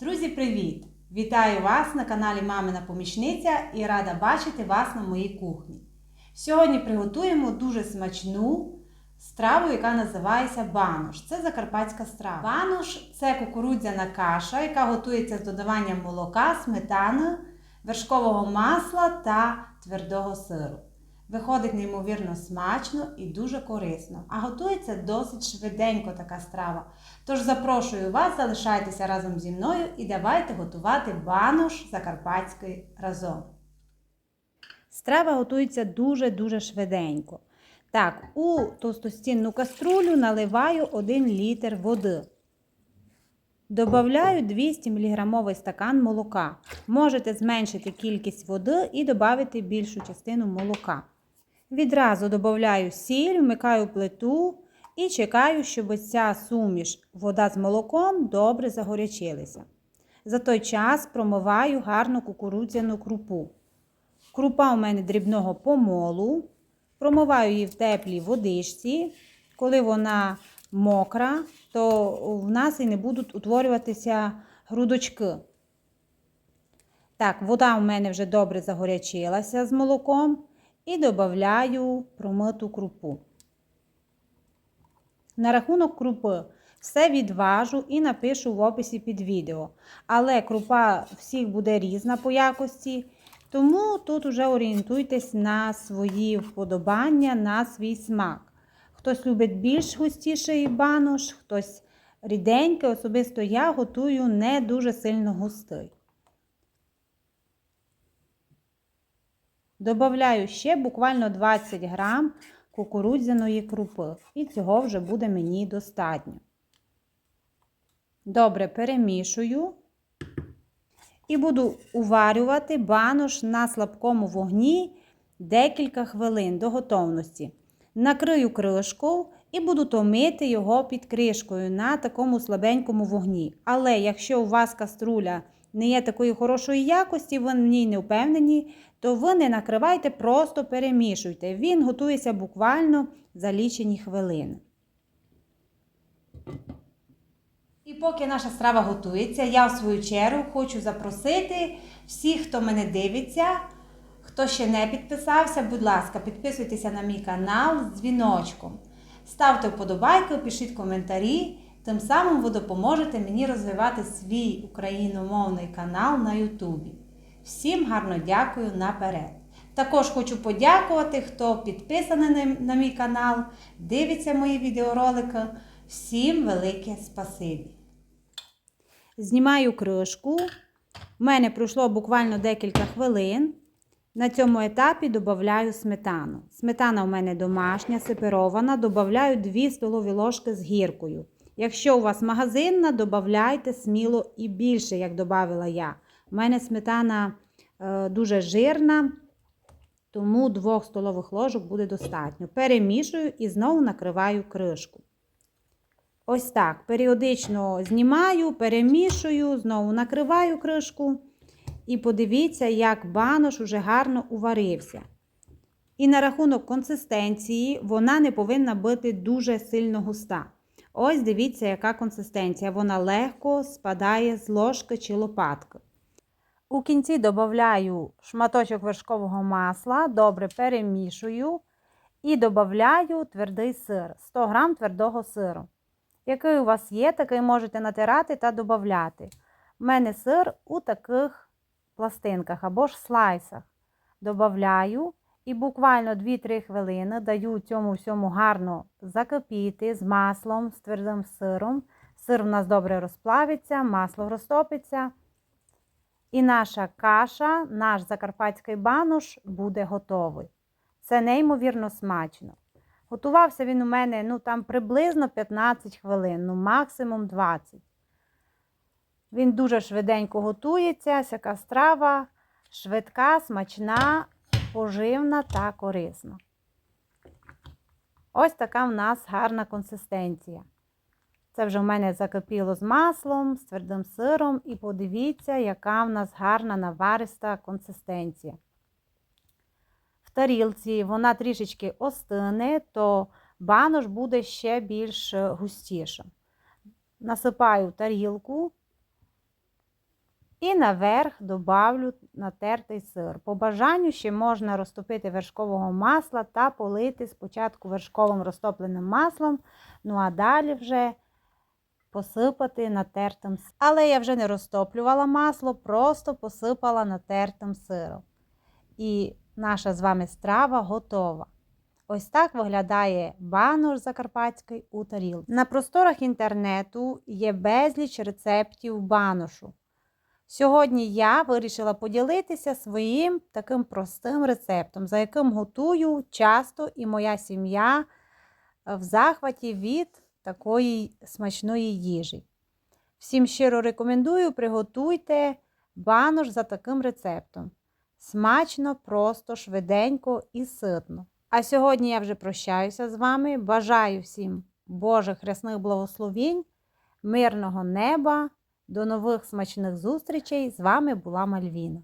Друзі, привіт! Вітаю вас на каналі Мамина Помічниця і рада бачити вас на моїй кухні. Сьогодні приготуємо дуже смачну страву, яка називається банош. Це закарпатська страва. Банош це кукурудзяна каша, яка готується з додаванням молока, сметани, вершкового масла та твердого сиру. Виходить неймовірно смачно і дуже корисно, а готується досить швиденько така страва. Тож запрошую вас, залишайтеся разом зі мною і давайте готувати банош закарпатський разом. Страва готується дуже-дуже швиденько. Так, у товстостінну каструлю наливаю 1 літр води. Добавляю 200 мг стакан молока. Можете зменшити кількість води і додати більшу частину молока. Відразу додаю сіль, вмикаю плиту і чекаю, щоб ця суміш вода з молоком добре загорячилися. За той час промиваю гарну кукурудзяну крупу. Крупа у мене дрібного помолу. Промиваю її в теплій водичці. Коли вона мокра, то в нас і не будуть утворюватися грудочки. Так, вода у мене вже добре загорячилася з молоком і додаю промиту крупу. На рахунок крупи все відважу і напишу в описі під відео. Але крупа всіх буде різна по якості, тому тут вже орієнтуйтесь на свої вподобання, на свій смак. Хтось любить більш густіший банош, хтось ріденький, особисто я готую не дуже сильно густий. Добавляю ще буквально 20 грам кукурудзяної крупи. І цього вже буде мені достатньо. Добре перемішую. І буду уварювати банош на слабкому вогні декілька хвилин до готовності. Накрию кришку і буду томити його під кришкою на такому слабенькому вогні. Але якщо у вас каструля не є такої хорошої якості, ви в ній не впевнені, то ви не накривайте, просто перемішуйте. Він готується буквально за лічені хвилини. І поки наша страва готується, я в свою чергу хочу запросити всіх, хто мене дивиться, хто ще не підписався, будь ласка, підписуйтеся на мій канал з дзвіночком. Ставте вподобайки, пишіть коментарі. Тим самим ви допоможете мені розвивати свій україномовний канал на Ютубі. Всім гарно дякую наперед. Також хочу подякувати, хто підписаний на мій канал, дивиться мої відеоролики. Всім велике спасибі. Знімаю кришку. У мене пройшло буквально декілька хвилин. На цьому етапі додаю сметану. Сметана у мене домашня, сеперована, додаю 2 столові ложки з гіркою. Якщо у вас магазинна, додавайте сміло і більше, як додавала я. У мене сметана е, дуже жирна, тому 2 столових ложок буде достатньо. Перемішую і знову накриваю кришку. Ось так. Періодично знімаю, перемішую, знову накриваю кришку. І подивіться, як банош уже гарно уварився. І на рахунок консистенції, вона не повинна бути дуже сильно густа. Ось дивіться, яка консистенція. Вона легко спадає з ложки чи лопатки. У кінці додаю шматочок вершкового масла, добре перемішую і додаю твердий сир, 100 г твердого сиру. Який у вас є, такий можете натирати та додати. У мене сир у таких пластинках або ж слайсах. Добавляю і буквально 2-3 хвилини даю цьому всьому гарно закипіти з маслом, з твердим сиром. Сир у нас добре розплавиться, масло розтопиться. І наша каша, наш закарпатський банош буде готовий. Це неймовірно смачно. Готувався він у мене ну, там приблизно 15 хвилин, ну максимум 20. Він дуже швиденько готується, всяка страва швидка, смачна, поживна та корисна. Ось така в нас гарна консистенція. Це вже в мене закипіло з маслом, з твердим сиром, і подивіться, яка в нас гарна навариста консистенція. В тарілці вона трішечки остине, то банош буде ще більш густішим. Насипаю тарілку І наверх добавлю натертий сир. По бажанню ще можна розтопити вершкового масла та полити спочатку вершковим розтопленим маслом, ну а далі вже посипати натертим сиром. Але я вже не розтоплювала масло, просто посипала натертим сиром. І наша з вами страва готова. Ось так виглядає банош закарпатський у тарілці. На просторах інтернету є безліч рецептів баношу. Сьогодні я вирішила поділитися своїм таким простим рецептом, за яким готую часто і моя сім'я в захваті від такої смачної їжі. Всім щиро рекомендую, приготуйте банош за таким рецептом. Смачно, просто, швиденько і ситно. А сьогодні я вже прощаюся з вами. Бажаю всім Божих рясних благословінь, мирного неба. До нових смачних зустрічей. З вами була Мальвіна.